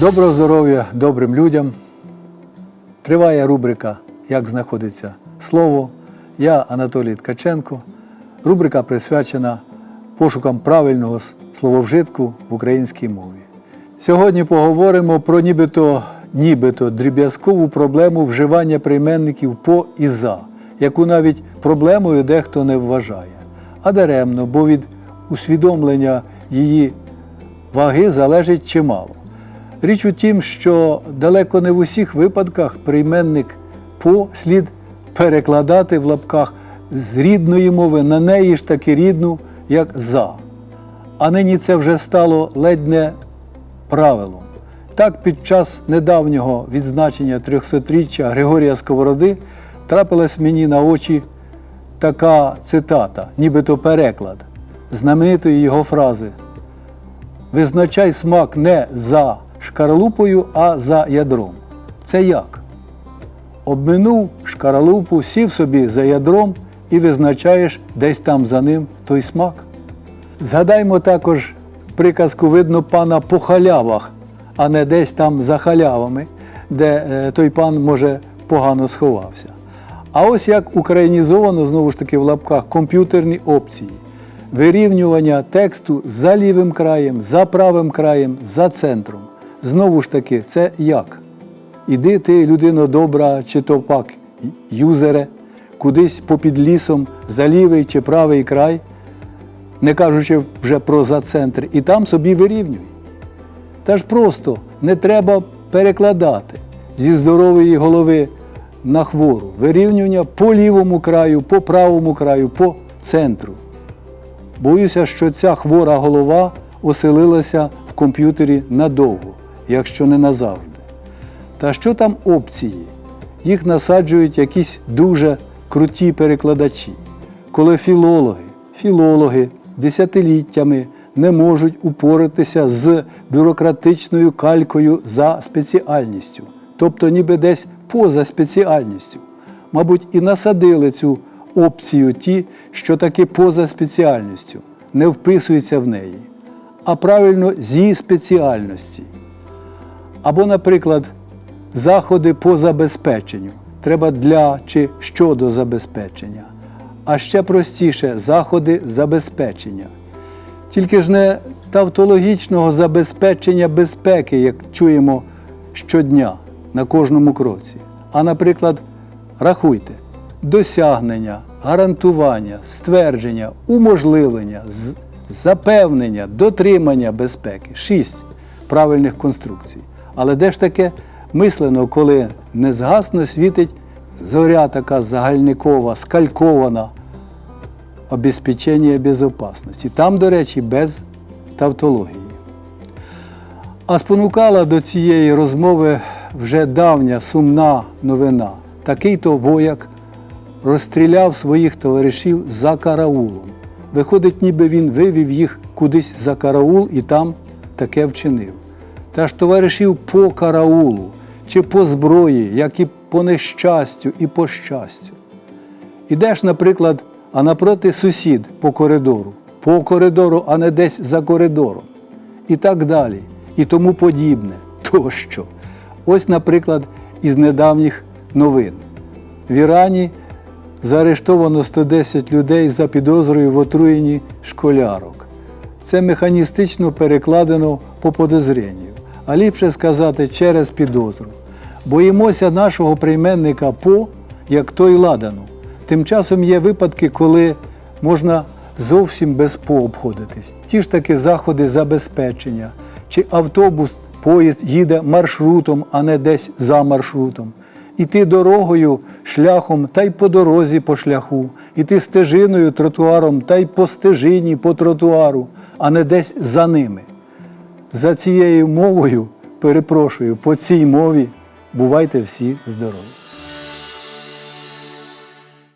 Доброго здоров'я добрим людям. Триває рубрика Як знаходиться слово. Я Анатолій Ткаченко. Рубрика присвячена пошукам правильного слововжитку в українській мові. Сьогодні поговоримо про нібито, нібито дріб'язкову проблему вживання прийменників по і за, яку навіть проблемою дехто не вважає. А даремно, бо від усвідомлення її ваги залежить чимало. Річ у тім, що далеко не в усіх випадках прийменник по слід перекладати в лапках з рідної мови на неї ж таки рідну, як за. А нині це вже стало ледь не правилом. Так, під час недавнього відзначення 300-річчя Григорія Сковороди трапилась мені на очі така цитата, нібито переклад знаменитої його фрази Визначай смак не за шкаралупою, а за ядром. Це як? Обминув шкаралупу, сів собі за ядром і визначаєш десь там за ним той смак. Згадаймо також приказку видно пана по халявах, а не десь там за халявами, де е, той пан може погано сховався. А ось як українізовано знову ж таки в лапках комп'ютерні опції. Вирівнювання тексту за лівим краєм, за правим краєм, за центром. Знову ж таки, це як? Іди ти, людино добра, чи то пак юзере, кудись попід лісом, за лівий чи правий край, не кажучи вже про за центр, і там собі вирівнюй. Та ж просто не треба перекладати зі здорової голови на хвору. Вирівнювання по лівому краю, по правому краю, по центру. Боюся, що ця хвора голова оселилася в комп'ютері надовго, якщо не назавжди. Та що там опції? Їх насаджують якісь дуже круті перекладачі, коли філологи, філологи десятиліттями не можуть упоратися з бюрократичною калькою за спеціальністю, тобто ніби десь поза спеціальністю. Мабуть, і насадили цю опцію ті, що таки поза спеціальністю, не вписуються в неї, а правильно зі спеціальності. Або, наприклад, заходи по забезпеченню. Треба для чи щодо забезпечення. А ще простіше заходи забезпечення. Тільки ж не тавтологічного забезпечення безпеки, як чуємо щодня на кожному кроці. А, наприклад, рахуйте, досягнення, гарантування, ствердження, уможливлення, запевнення, дотримання безпеки. Шість правильних конструкцій. Але де ж таке мислено, коли незгасно світить зоря така загальникова, скалькована обезпечення безопасності. Там, до речі, без тавтології. А спонукала до цієї розмови вже давня сумна новина. Такий то вояк розстріляв своїх товаришів за караулом. Виходить, ніби він вивів їх кудись за караул і там таке вчинив. Та товаришів по караулу чи по зброї, як і по нещастю, і по щастю. Ідеш, наприклад, а напроти сусід по коридору, по коридору, а не десь за коридором. І так далі, і тому подібне. Тощо. Ось, наприклад, із недавніх новин. В Ірані заарештовано 110 людей за підозрою в отруєнні школярок. Це механістично перекладено по подозренню, а ліпше сказати через підозру. Боїмося нашого прийменника по, як той ладану. Тим часом є випадки, коли можна зовсім без по обходитись. Ті ж таки заходи забезпечення, чи автобус, поїзд їде маршрутом, а не десь за маршрутом. Іти дорогою, шляхом та й по дорозі по шляху, іти стежиною, тротуаром та й по стежині, по тротуару, а не десь за ними. За цією мовою, перепрошую, по цій мові бувайте всі здорові.